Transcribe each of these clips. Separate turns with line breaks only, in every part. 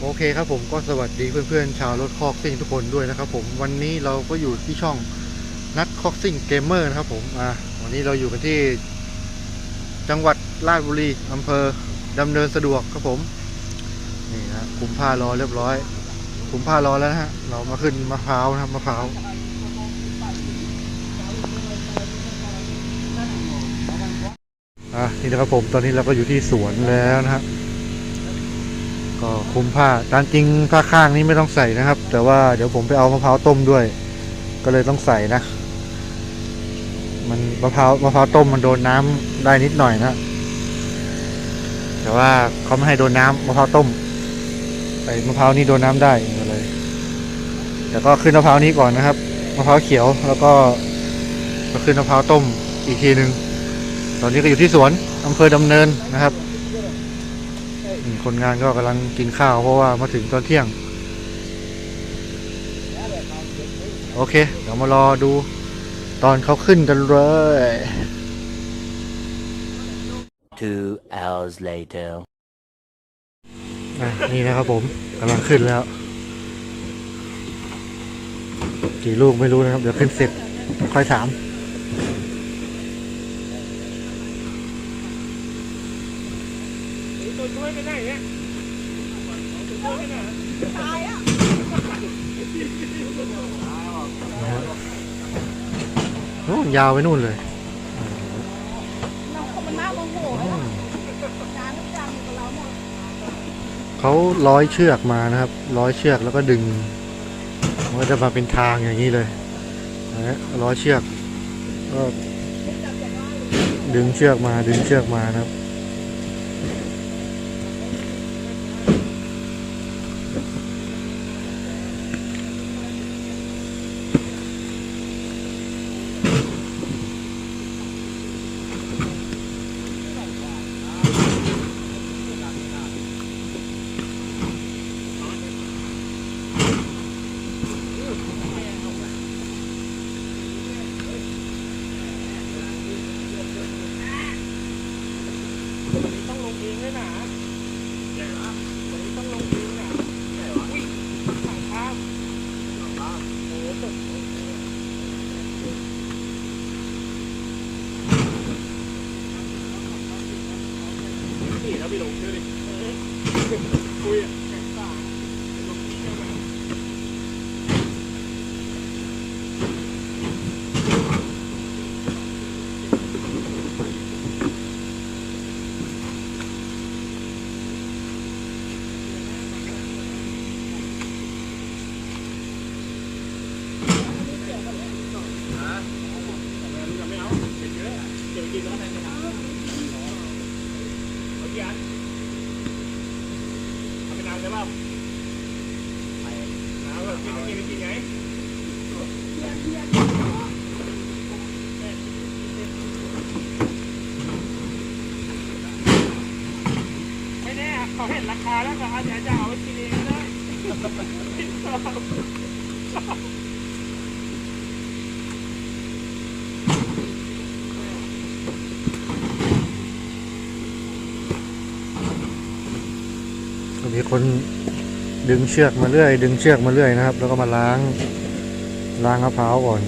โอเคครับผมก็สวัสดีเพื่อนๆ ชาวรถคอกซิ่งทุกคนด้วยนะครับผมวันนี้เราก็อยู่ที่ช่องนัดคอกซิ่งเกมเมอร์นะครับผมอ่าวันนี้เราอยู่กันที่ จังหวัดราชบุรีอำเภอดำเนินสะดวกครับผมนี่นะคุมผ้ารอเรียบร้อย คุมผ้ารอแล้วนะฮะเรามาขึ้นมะพร้าวนะครับมะพร้าวอะนี่นะครับผมตอนนี้เราก็อยู่ที่สวนแล้วนะฮะ ก็คุมผ้าตามจริงผ้าข้างนี้ไม่ต้องใส่นะครับ แต่ว่าเดี๋ยวผมไปเอามะพร้าวต้มด้วย ก็เลยต้องใส่นะ มันมะพร้าวมะพร้าวต้มมันโดนน้ำได้นิดหน่อยนะ แต่ว่าเขาไม่ให้โดนน้ำมะพร้าวต้มไอ้มะพร้าวนี้โดนน้ำได้ก็เลยแต่ก็ขึ้นมะพร้าวนี้ก่อนนะครับมะพร้าวเขียวแล้วก็ก็ขึ้นมะพร้าวต้มอีกทีหนึ่งตอนนี้ก็อยู่ที่สวนอำเภอดำเนินนะครับ คนงานก็กำลังกินข้าว เพราะว่ามาถึงตอนเที่ยง โอเค เดี๋ยวมารอดูตอนเขาขึ้นกันเลย
Two hours later.
อะนี่นะครับผมกำลังขึ้นแล้ว กี่ลูกไม่รู้นะครับ เดี๋ยวขึ้นเสร็จค่อยถาม
ตัวช่วยไปไหนเนี่ยตัวช่วยไปไหน
นะฮะ โอ้ยาวไปนู่นเลย
เราคนมันน่าโมโหเลยนะจานทุกจานอยู่กับเราหมด
เขาร้อยเชือกมานะครับ ร้อยเชือกแล้วก็ดึงมันก็จะมาเป็นทางอย่างนี้เลยนะฮะร้อยเชือกก็ดึงเชือกมาดึงเชือกมานะครับ
ต้องลงเองเลยนะใหญ่ปะวันนี้ต้องลงเองนะใหญ่ปะอุ้ยถังข้ามถังข้ามโอ้โห นี่แล้วพี่ลงเชื่อดิคุยอะแข่งตาลงที่เดียวกัน ไม่เอาเก็บเยอะเก็บกินแล้วเอากี่อันเอาไปนานใช่ป่ะไปน้ำแบบ กินกินกินไงไม่แน่เขาเห็นราคาแล้วก็อาจจะเอาไปกินเองก็ได้
มีคน ดึงเชือกมาเรื่อย ดึงเชือกมาเรื่อยนะครับ แล้วก็มาล้างล้างมะพร้าวก่อน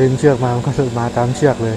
ดึงเชือกมามันก็จะมาตามเชือกเลย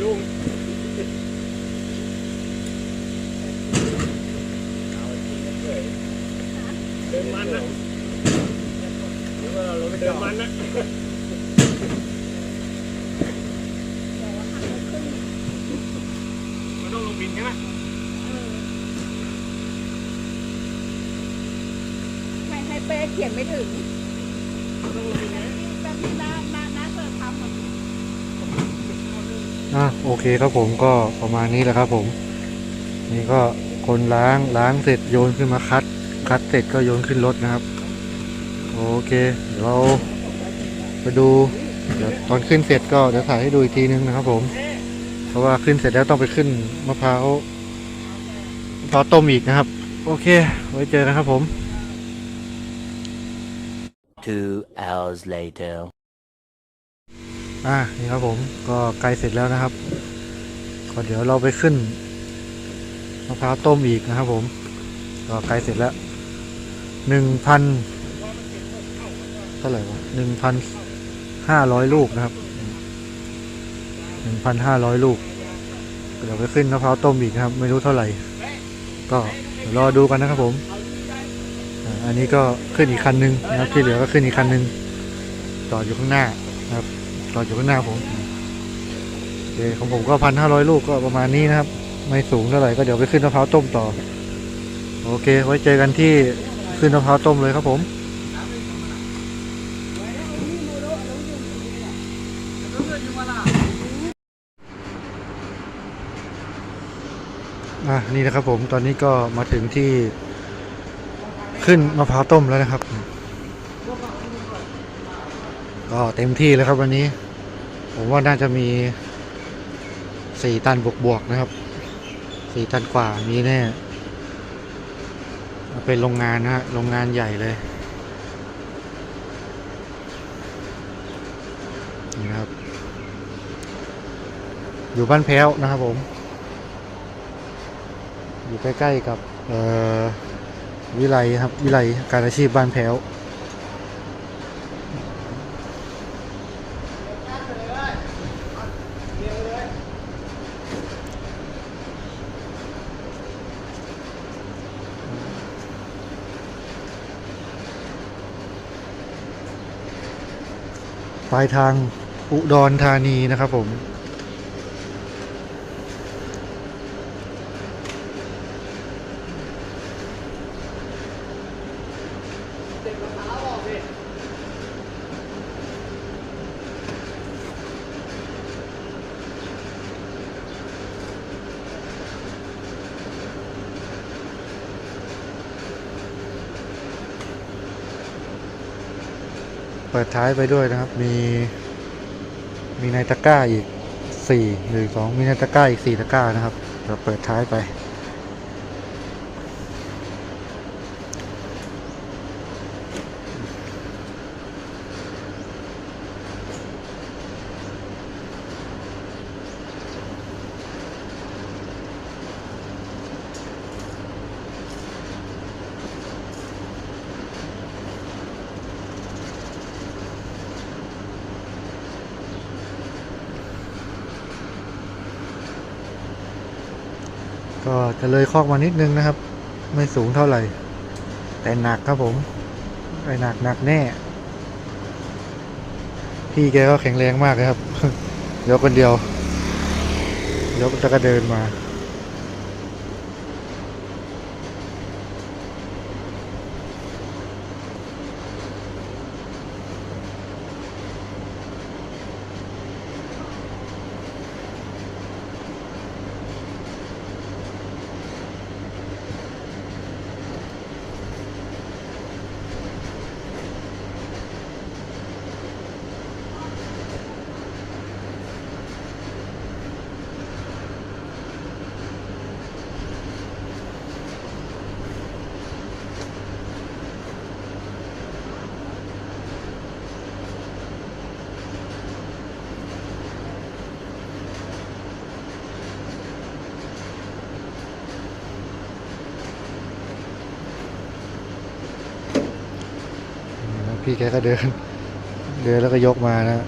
ไม่รุ่งเดินมันนะเดินมันนะมันต้องลงบินใช่ไหม
ไม่ให้เป้เขียนไม่ถึง
ต้องลงบิน
แต่
นะ
ที่แต่ที่น้าน้าน้าเธอทำอะ
อะโอเคครับผมก็ประมาณนี้แหละครับผม นี่ก็คนล้างล้างเสร็จโยนขึ้นมาคัด คัดเสร็จก็โยนขึ้นรถนะครับ โอเค เดี๋ยวเราไปดูเดี๋ยวตอนขึ้นเสร็จก็เดี๋ยวถ่ายให้ดูอีกทีนึงนะครับ ผม เพราะว่าขึ้นเสร็จแล้วต้องไปขึ้นมะพร้าวมะพร้าวต้มอีกนะครับ โอเค ไว้เจอกันครับผม
Two hours later.
อ่านี่ครับผมก็ใกลเสร็จแล้วนะครับ ก็เดี๋ยวเราไปขึ้นมะพร้าวต้มอีกนะครับผม ก็ใกลเสร็จแล้วหนึ่งพันเท่าไหร่วะหนึ่งพันห้าร้อยลูกนะครับหนึ่งพันห้าร้อยลูก เดี๋ยวไปขึ้นมะพร้าวต้มอีกนะครับ ไม่รู้เท่าไหร่ ก็เดี๋ยวรอดูกันนะครับผม อันนี้ก็ขึ้นอีกคันหนึงนะครับที่เหลือก็ขึ้นอีกคันหนึงจอดอยู่ข้างหน้านะครับ จออยู่ข้างหน้าผมโอเคของผมก็พันห้าร้อยลูกก็ประมาณนี้นะครับ ไม่สูงเท่าไหร่ก็เดี๋ยวไปขึ้นมะพร้าวต้มต่อ โอเค ไว้เจอกันที่ขึ้นมะพร้าวต้มเลยครับผมอะนี่นะครับผมตอนนี้ก็มาถึงที่ขึ้นมะพร้าวต้มแล้วนะครับ ก็เต็มที่แล้วครับวันนี้ ผมว่าน่าจะมีสี่ตันบวกๆนะครับสี่ตันกว่ามีแน่เป็นโรงงานนะฮะโรงงานใหญ่เลยนี่นะครับ อยู่บ้านแพ้วนะครับผม อยู่ใกล้ๆกับวิไลครับวิไลการอาชีพบ้านแพ้ว ปลายทางอุดรธานีนะครับผม เปิดท้ายไปด้วยนะครับ มี มีนายตะก้าอีกสี่หรือสองมีนายตะก้าอีกสี่ตะก้านะครับเราเปิดท้ายไป ก็ จะเลยคอกมานิดนึงนะครับ ไม่สูงเท่าไหร่ แต่หนักครับผมไอ้หนักหนักแน่ พี่แกก็แข็งแรงมากเลยครับยกคนเดียวยกแล้วก็เดินมา ก พี่แกก็เดิน เดินแล้วก็ยกมานะ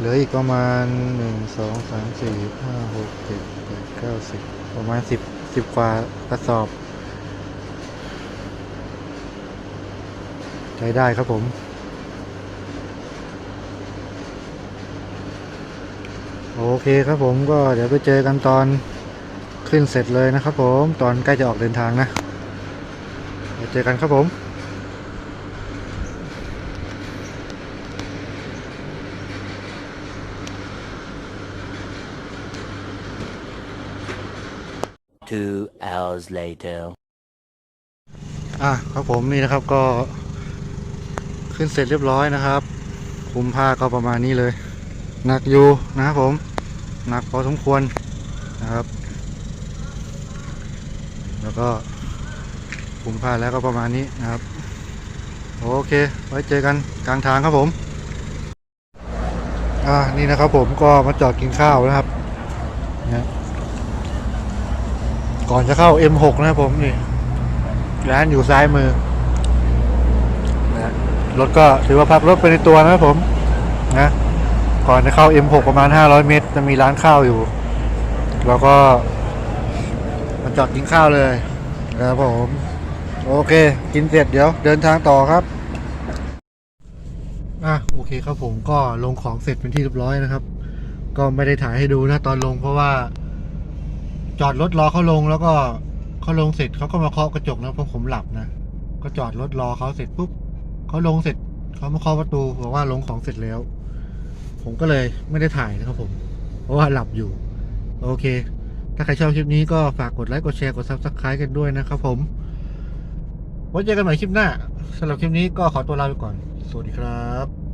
เหลืออีกประมาณหนึ่งสองสามสี่ห้าหกเจ็ดแปดเก้าสิบประมาณสิบสิบกว่ากระสอบ ใช้ได้ครับผมโอเคครับผมก็เดี๋ยวไปเจอกันตอนขึ้นเสร็จเลยนะครับผมตอนใกล้จะออกเดินทางนะเดี๋ยวเจอกันครับผม
Two hours later.
อะครับผมนี่นะครับก็ขึ้นเสร็จเรียบร้อยนะครับคุมผ้าก็ประมาณนี้เลยหนักอยู่นะครับผมหนักพอสมควรนะครับ แล้วก็คุมผ้าแล้วก็ประมาณนี้นะครับ โอเค ไว้เจอกันกลางทางครับผมอ่านี่นะครับผมก็มาจอดกินข้าวนะครับนะ ก่อนจะเข้า M6 นะครับผมนี่ร้านอยู่ซ้ายมือนะรถก็ถือว่าพักรถไปในตัวนะครับผมนะก่อนจะเข้า M6 ประมาณ 500 เมตร จะมีร้านข้าวอยู่ แล้วก็มาจอดกินข้าวเลยนะครับผม โอเค กินเสร็จเดี๋ยวเดินทางต่อครับอะโอเคครับผมก็ลงของเสร็จเป็นที่เรียบร้อยนะครับ ก็ไม่ได้ถ่ายให้ดูนะตอนลงเพราะว่า จอดรถรอเขาลงแล้วก็เขาลงเสร็จเขาก็มาเคาะกระจกนะเพราะผมหลับนะก็จอดรถรอเขาเสร็จปุ๊บเขาลงเสร็จเขามาเคาะประตูบอกว่าลงของเสร็จแล้ว ผมก็เลยไม่ได้ถ่ายนะครับผมเพราะว่าหลับอยู่ โอเค ถ้าใครชอบคลิปนี้ก็ฝากกดไลค์กดแชร์กดซับสไครต์กันด้วยนะครับผมไว้เจอกันใหม่คลิปหน้าสำหรับคลิปนี้ก็ขอตัวลาไปก่อน สวัสดีครับ